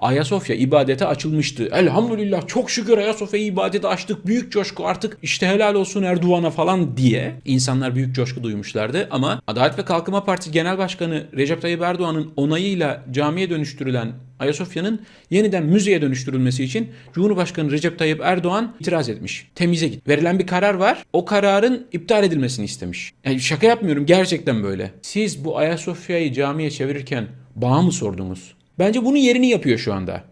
Ayasofya ibadete açılmıştı. Elhamdülillah çok şükür Ayasofya'yı ibadete açtık. Büyük coşku artık işte helal olsun Erdoğan'a falan diye insanlar büyük coşku duymuşlardı. Ama Adalet ve Kalkınma Partisi Genel Başkanı Recep Tayyip Erdoğan'ın onayıyla camiye dönüştürülen Ayasofya'nın yeniden müzeye dönüştürülmesi için Cumhurbaşkanı Recep Tayyip Erdoğan itiraz etmiş. Temize git. Verilen bir karar var. O kararın iptal edilmesini istemiş. Yani şaka yapmıyorum gerçekten böyle. Siz bu Ayasofya'yı camiye çevirirken bağ mı sordunuz? Bence bunun yerini yapıyor şu anda.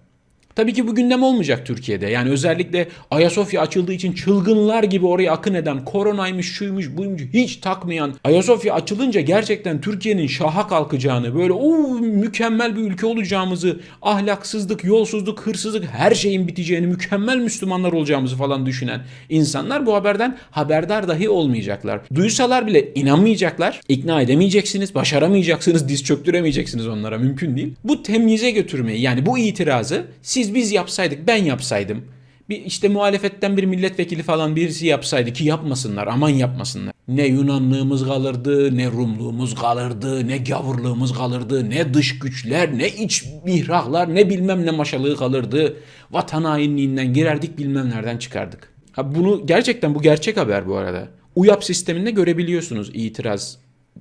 Tabii ki bu gündem olmayacak Türkiye'de. Yani özellikle Ayasofya açıldığı için çılgınlar gibi oraya akın eden, koronaymış, şuymuş, buymuş hiç takmayan. Ayasofya açılınca gerçekten Türkiye'nin şaha kalkacağını, böyle o mükemmel bir ülke olacağımızı, ahlaksızlık, yolsuzluk, hırsızlık her şeyin biteceğini, mükemmel Müslümanlar olacağımızı falan düşünen insanlar bu haberden haberdar dahi olmayacaklar. Duysalar bile inanmayacaklar, ikna edemeyeceksiniz, başaramayacaksınız, diz çöktüremeyeceksiniz onlara mümkün değil. Bu temyize götürmeyi yani bu itirazı siz biz yapsaydık, ben yapsaydım, bir işte muhalefetten bir milletvekili falan birisi yapsaydı ki yapmasınlar, aman yapmasınlar. Ne Yunanlığımız kalırdı, ne Rumluğumuz kalırdı, ne gavurluğumuz kalırdı, ne dış güçler, ne iç mihraklar, ne bilmem ne maşalığı kalırdı. Vatan hainliğinden girerdik bilmem nereden çıkardık. Ha bunu gerçekten bu gerçek haber bu arada. UYAP sisteminde görebiliyorsunuz itiraz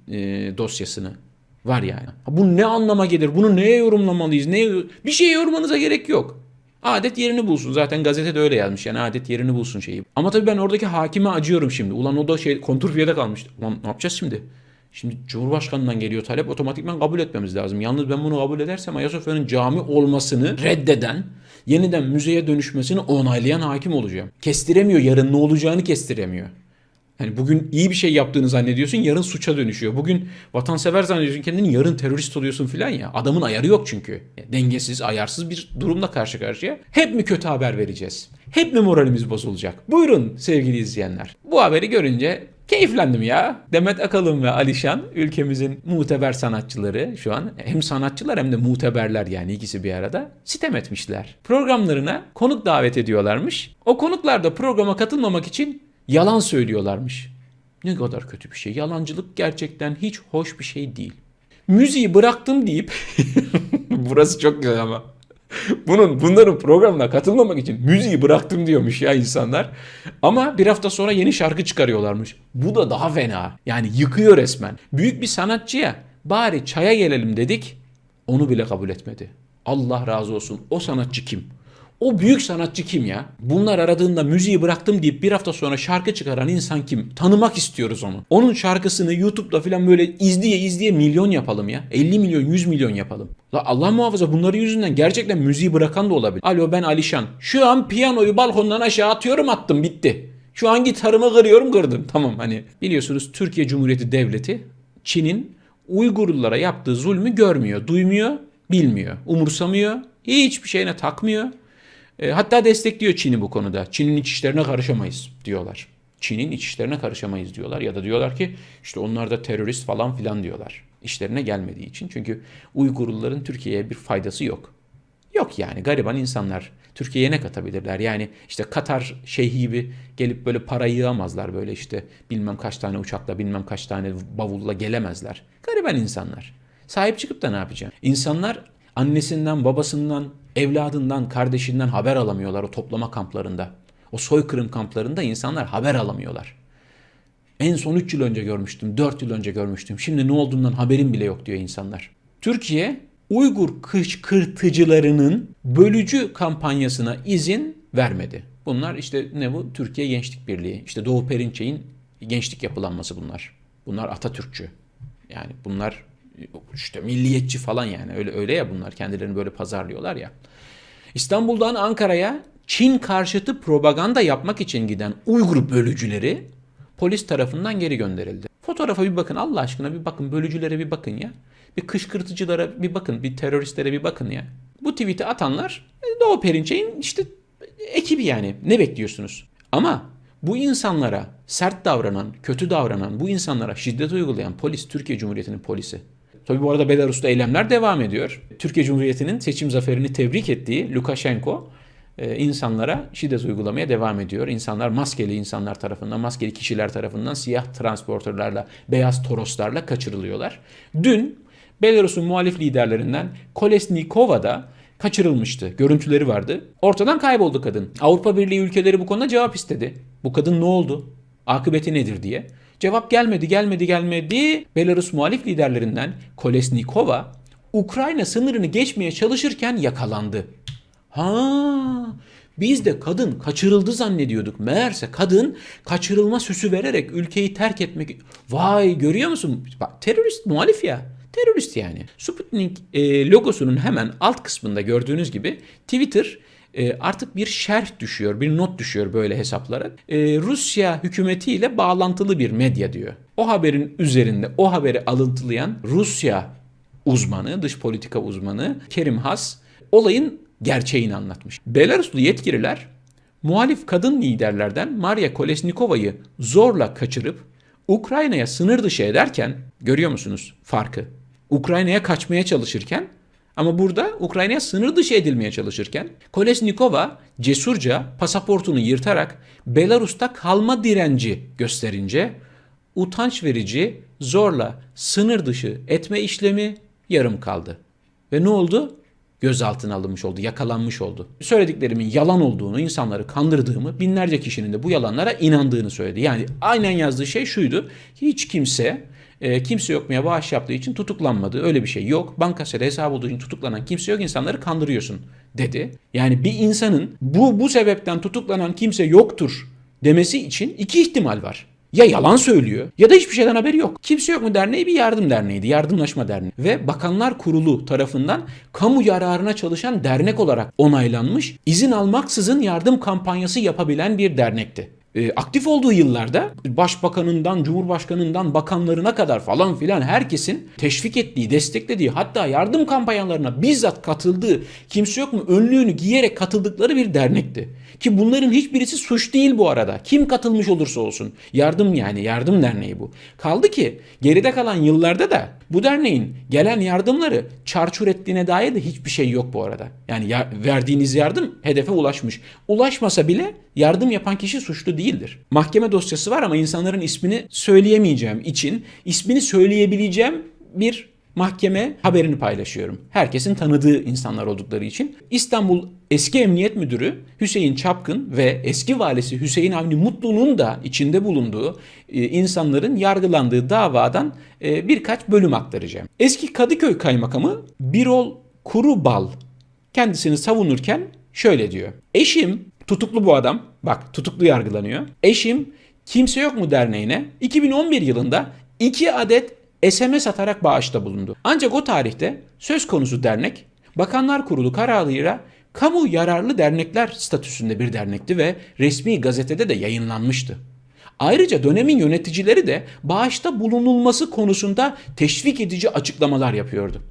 e, dosyasını. Var yani. Bu ne anlama gelir? Bunu neye yorumlamalıyız? Ne bir şeye yormanıza gerek yok. Adet yerini bulsun. Zaten gazetede öyle yazmış. Yani adet yerini bulsun şeyi. Ama tabii ben oradaki hakime acıyorum şimdi. Ulan o da şey kontrfiyede kalmıştı. Ulan ne yapacağız şimdi? Şimdi Cumhurbaşkanı'ndan geliyor talep otomatikman kabul etmemiz lazım. Yalnız ben bunu kabul edersem Ayasofya'nın cami olmasını reddeden, yeniden müzeye dönüşmesini onaylayan hakim olacağım. Kestiremiyor yarın ne olacağını kestiremiyor. Yani bugün iyi bir şey yaptığını zannediyorsun yarın suça dönüşüyor. Bugün vatansever zannediyorsun kendini yarın terörist oluyorsun filan ya. Adamın ayarı yok çünkü. Dengesiz, ayarsız bir durumla karşı karşıya. Hep mi kötü haber vereceğiz? Hep mi moralimiz bozulacak? Buyurun sevgili izleyenler. Bu haberi görünce keyiflendim ya. Demet Akalın ve Alişan ülkemizin muteber sanatçıları şu an hem sanatçılar hem de muteberler yani ikisi bir arada sitem etmişler. Programlarına konuk davet ediyorlarmış. O konuklar da programa katılmamak için yalan söylüyorlarmış. Ne kadar kötü bir şey. Yalancılık gerçekten hiç hoş bir şey değil. Müziği bıraktım deyip burası çok güzel ama. Bunun bunların programına katılmamak için müziği bıraktım diyormuş ya insanlar. Ama bir hafta sonra yeni şarkı çıkarıyorlarmış. Bu da daha fena. Yani yıkıyor resmen. Büyük bir sanatçıya bari çaya gelelim dedik. Onu bile kabul etmedi. Allah razı olsun. O sanatçı kim? O büyük sanatçı kim ya? Bunlar aradığında müziği bıraktım deyip bir hafta sonra şarkı çıkaran insan kim? Tanımak istiyoruz onu. Onun şarkısını YouTube'da falan böyle izleye izleye milyon yapalım ya. 50 milyon 100 milyon yapalım. La Allah muhafaza bunların yüzünden gerçekten müziği bırakan da olabilir. Alo ben Alişan. Şu an piyanoyu balkondan aşağı atıyorum attım bitti. Şu an gitarımı kırıyorum kırdım. Tamam hani biliyorsunuz Türkiye Cumhuriyeti Devleti Çin'in Uygurlara yaptığı zulmü görmüyor, duymuyor, bilmiyor, umursamıyor, hiçbir şeyine takmıyor. E, hatta destekliyor Çin'i bu konuda. Çin'in iç işlerine karışamayız diyorlar. Çin'in iç işlerine karışamayız diyorlar. Ya da diyorlar ki işte onlar da terörist falan filan diyorlar. İşlerine gelmediği için. Çünkü Uygurluların Türkiye'ye bir faydası yok. Yok yani gariban insanlar Türkiye'ye ne katabilirler? Yani işte Katar şeyhi gibi gelip böyle para yığamazlar böyle işte bilmem kaç tane uçakla bilmem kaç tane bavulla gelemezler. Gariban insanlar. Sahip çıkıp da ne yapacağım? İnsanlar annesinden, babasından, evladından, kardeşinden haber alamıyorlar o toplama kamplarında. O soykırım kamplarında insanlar haber alamıyorlar. En son 3 yıl önce görmüştüm, 4 yıl önce görmüştüm. Şimdi ne olduğundan haberim bile yok diyor insanlar. Türkiye Uygur kışkırtıcılarının bölücü kampanyasına izin vermedi. Bunlar işte ne bu? Türkiye Gençlik Birliği. İşte Doğu Perinçek'in gençlik yapılanması bunlar. Bunlar Atatürkçü. Yani bunlar işte milliyetçi falan yani öyle öyle ya bunlar kendilerini böyle pazarlıyorlar ya. İstanbul'dan Ankara'ya Çin karşıtı propaganda yapmak için giden Uygur bölücüleri polis tarafından geri gönderildi. Fotoğrafa bir bakın Allah aşkına bir bakın bölücülere bir bakın ya. Bir kışkırtıcılara bir bakın bir teröristlere bir bakın ya. Bu tweet'i atanlar e, Doğu Perinçek'in işte ekibi yani ne bekliyorsunuz? Ama bu insanlara sert davranan, kötü davranan, bu insanlara şiddet uygulayan polis Türkiye Cumhuriyeti'nin polisi. Tabi bu arada Belarus'ta eylemler devam ediyor. Türkiye Cumhuriyeti'nin seçim zaferini tebrik ettiği Lukashenko e, insanlara şiddet uygulamaya devam ediyor. İnsanlar maskeli insanlar tarafından, maskeli kişiler tarafından siyah transporterlarla, beyaz toroslarla kaçırılıyorlar. Dün Belarus'un muhalif liderlerinden Kolesnikova da kaçırılmıştı. Görüntüleri vardı. Ortadan kayboldu kadın. Avrupa Birliği ülkeleri bu konuda cevap istedi. Bu kadın ne oldu? Akıbeti nedir diye. Cevap gelmedi, gelmedi, gelmedi. Belarus muhalif liderlerinden Kolesnikova Ukrayna sınırını geçmeye çalışırken yakalandı. Ha, biz de kadın kaçırıldı zannediyorduk. Meğerse kadın kaçırılma süsü vererek ülkeyi terk etmek... Vay görüyor musun? Bak terörist muhalif ya. Terörist yani. Sputnik e, logosunun hemen alt kısmında gördüğünüz gibi Twitter e, artık bir şerh düşüyor, bir not düşüyor böyle hesaplara. E, Rusya hükümetiyle bağlantılı bir medya diyor. O haberin üzerinde o haberi alıntılayan Rusya uzmanı, dış politika uzmanı Kerim Has olayın gerçeğini anlatmış. Belaruslu yetkililer muhalif kadın liderlerden Maria Kolesnikova'yı zorla kaçırıp Ukrayna'ya sınır dışı ederken görüyor musunuz farkı? Ukrayna'ya kaçmaya çalışırken ama burada Ukrayna'ya sınır dışı edilmeye çalışırken Kolesnikova cesurca pasaportunu yırtarak Belarus'ta kalma direnci gösterince utanç verici zorla sınır dışı etme işlemi yarım kaldı. Ve ne oldu? Gözaltına alınmış oldu, yakalanmış oldu. Söylediklerimin yalan olduğunu, insanları kandırdığımı, binlerce kişinin de bu yalanlara inandığını söyledi. Yani aynen yazdığı şey şuydu. Hiç kimse e, kimse yokmaya bağış yaptığı için tutuklanmadı. Öyle bir şey yok. Bankasıyla hesap olduğu için tutuklanan kimse yok. İnsanları kandırıyorsun dedi. Yani bir insanın bu bu sebepten tutuklanan kimse yoktur demesi için iki ihtimal var. Ya yalan söylüyor ya da hiçbir şeyden haberi yok. Kimse yok mu derneği bir yardım derneğiydi. Yardımlaşma derneği. Ve Bakanlar Kurulu tarafından kamu yararına çalışan dernek olarak onaylanmış, izin almaksızın yardım kampanyası yapabilen bir dernekti e, aktif olduğu yıllarda başbakanından, cumhurbaşkanından, bakanlarına kadar falan filan herkesin teşvik ettiği, desteklediği hatta yardım kampanyalarına bizzat katıldığı kimse yok mu önlüğünü giyerek katıldıkları bir dernekti. Ki bunların hiçbirisi suç değil bu arada. Kim katılmış olursa olsun. Yardım yani yardım derneği bu. Kaldı ki geride kalan yıllarda da bu derneğin gelen yardımları çarçur ettiğine dair de hiçbir şey yok bu arada. Yani ya, verdiğiniz yardım hedefe ulaşmış. Ulaşmasa bile yardım yapan kişi suçlu değildir. Mahkeme dosyası var ama insanların ismini söyleyemeyeceğim için ismini söyleyebileceğim bir mahkeme haberini paylaşıyorum. Herkesin tanıdığı insanlar oldukları için. İstanbul eski emniyet müdürü Hüseyin Çapkın ve eski valisi Hüseyin Avni Mutlu'nun da içinde bulunduğu e, insanların yargılandığı davadan e, birkaç bölüm aktaracağım. Eski Kadıköy Kaymakamı Birol Kurubal kendisini savunurken şöyle diyor. Eşim tutuklu bu adam. Bak tutuklu yargılanıyor. Eşim Kimse Yok mu derneğine 2011 yılında 2 adet SMS atarak bağışta bulundu. Ancak o tarihte söz konusu dernek Bakanlar Kurulu kararıyla kamu yararlı dernekler statüsünde bir dernekti ve resmi gazetede de yayınlanmıştı. Ayrıca dönemin yöneticileri de bağışta bulunulması konusunda teşvik edici açıklamalar yapıyordu.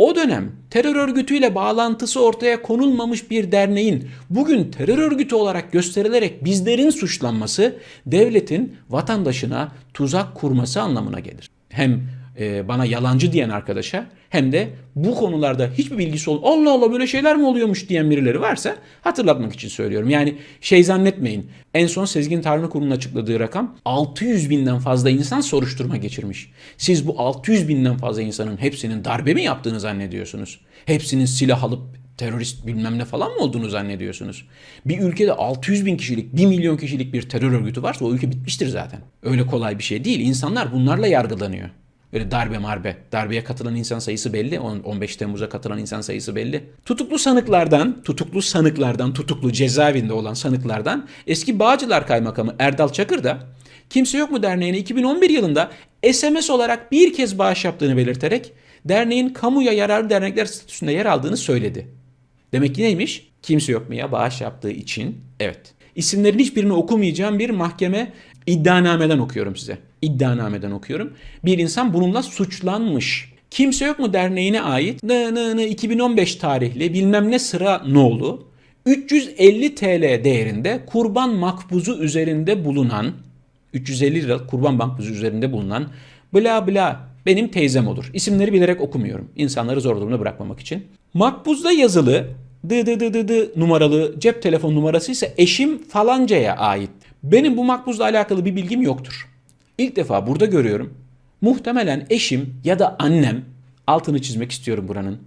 O dönem terör örgütüyle bağlantısı ortaya konulmamış bir derneğin bugün terör örgütü olarak gösterilerek bizlerin suçlanması devletin vatandaşına tuzak kurması anlamına gelir. Hem e, bana yalancı diyen arkadaşa hem de bu konularda hiçbir bilgisi ol Allah Allah böyle şeyler mi oluyormuş diyen birileri varsa hatırlatmak için söylüyorum. Yani şey zannetmeyin. En son Sezgin Tarım Kurumu'nun açıkladığı rakam 600 binden fazla insan soruşturma geçirmiş. Siz bu 600 binden fazla insanın hepsinin darbe mi yaptığını zannediyorsunuz? Hepsinin silah alıp terörist bilmem ne falan mı olduğunu zannediyorsunuz? Bir ülkede 600 bin kişilik, 1 milyon kişilik bir terör örgütü varsa o ülke bitmiştir zaten. Öyle kolay bir şey değil. İnsanlar bunlarla yargılanıyor. Öyle darbe marbe. Darbeye katılan insan sayısı belli. 15 Temmuz'a katılan insan sayısı belli. Tutuklu sanıklardan, tutuklu sanıklardan, tutuklu cezaevinde olan sanıklardan eski Bağcılar Kaymakamı Erdal Çakır da Kimse Yok mu Derneği'ne 2011 yılında SMS olarak bir kez bağış yaptığını belirterek derneğin kamuya yararlı dernekler statüsünde yer aldığını söyledi. Demek ki neymiş? Kimse Yok mu'ya bağış yaptığı için evet. İsimlerin hiçbirini okumayacağım bir mahkeme iddianameden okuyorum size. İddianameden okuyorum. Bir insan bununla suçlanmış. Kimse Yok mu derneğine ait nı nı nı 2015 tarihli bilmem ne sıra nolu 350 TL değerinde kurban makbuzu üzerinde bulunan 350 lira kurban makbuzu üzerinde bulunan bla bla benim teyzem olur. İsimleri bilerek okumuyorum. İnsanları zor durumda bırakmamak için. Makbuzda yazılı dı dı dı dı dı numaralı cep telefon numarası ise eşim falancaya ait. Benim bu makbuzla alakalı bir bilgim yoktur. İlk defa burada görüyorum. Muhtemelen eşim ya da annem altını çizmek istiyorum buranın.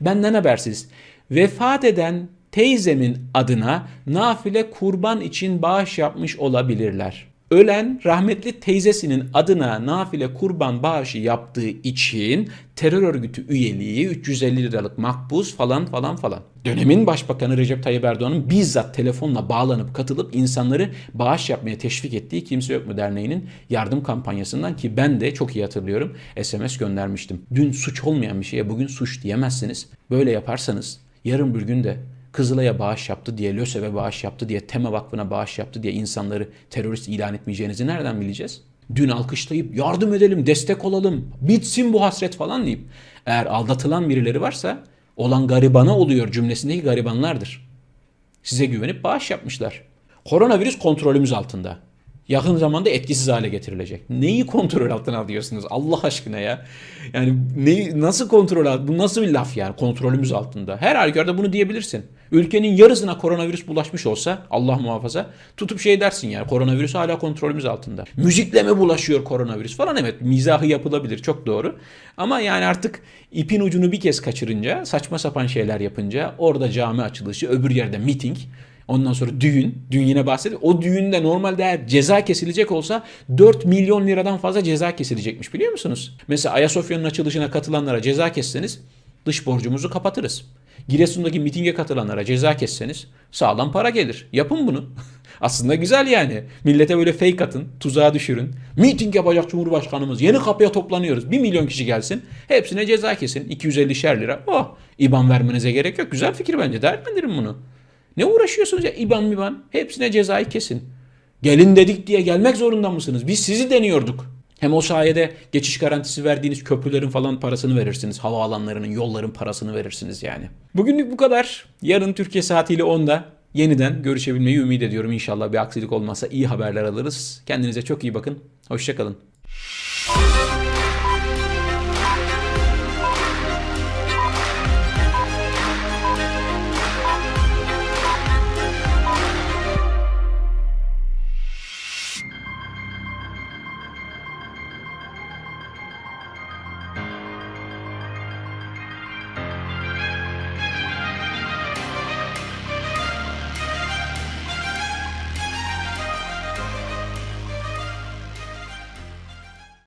Benden habersiz vefat eden teyzemin adına nafile kurban için bağış yapmış olabilirler. Ölen rahmetli teyzesinin adına nafile kurban bağışı yaptığı için terör örgütü üyeliği 350 liralık makbuz falan falan falan. Dönemin Başbakanı Recep Tayyip Erdoğan'ın bizzat telefonla bağlanıp katılıp insanları bağış yapmaya teşvik ettiği Kimse Yok mu Derneği'nin yardım kampanyasından ki ben de çok iyi hatırlıyorum SMS göndermiştim. Dün suç olmayan bir şeye bugün suç diyemezsiniz. Böyle yaparsanız yarın bir gün de Kızılay'a bağış yaptı diye, LÖSEV'e bağış yaptı diye, Tema Vakfı'na bağış yaptı diye insanları terörist ilan etmeyeceğinizi nereden bileceğiz? Dün alkışlayıp yardım edelim, destek olalım, bitsin bu hasret falan deyip eğer aldatılan birileri varsa olan garibana oluyor cümlesindeki garibanlardır. Size güvenip bağış yapmışlar. Koronavirüs kontrolümüz altında. Yakın zamanda etkisiz hale getirilecek. Neyi kontrol altına alıyorsunuz Allah aşkına ya? Yani neyi, nasıl kontrol alt? Bu nasıl bir laf yani kontrolümüz altında? Her halükarda bunu diyebilirsin. Ülkenin yarısına koronavirüs bulaşmış olsa Allah muhafaza tutup şey dersin yani koronavirüs hala kontrolümüz altında. Müzikle mi bulaşıyor koronavirüs falan evet mizahı yapılabilir çok doğru. Ama yani artık ipin ucunu bir kez kaçırınca saçma sapan şeyler yapınca orada cami açılışı öbür yerde miting Ondan sonra düğün, düğün yine bahsediyor. O düğünde normalde eğer ceza kesilecek olsa 4 milyon liradan fazla ceza kesilecekmiş biliyor musunuz? Mesela Ayasofya'nın açılışına katılanlara ceza kesseniz dış borcumuzu kapatırız. Giresun'daki mitinge katılanlara ceza kesseniz sağlam para gelir. Yapın bunu. Aslında güzel yani. Millete böyle fake atın, tuzağa düşürün. Miting yapacak Cumhurbaşkanımız. Yeni kapıya toplanıyoruz. 1 milyon kişi gelsin. Hepsine ceza kesin. 250 şer lira. Oh, IBAN vermenize gerek yok. Güzel fikir bence. Değerlendirin bunu. Ne uğraşıyorsunuz ya İban miban? Hepsine cezayı kesin. Gelin dedik diye gelmek zorunda mısınız? Biz sizi deniyorduk. Hem o sayede geçiş garantisi verdiğiniz köprülerin falan parasını verirsiniz. Havaalanlarının, yolların parasını verirsiniz yani. Bugünlük bu kadar. Yarın Türkiye saatiyle 10'da yeniden görüşebilmeyi ümit ediyorum. İnşallah bir aksilik olmazsa iyi haberler alırız. Kendinize çok iyi bakın. Hoşçakalın.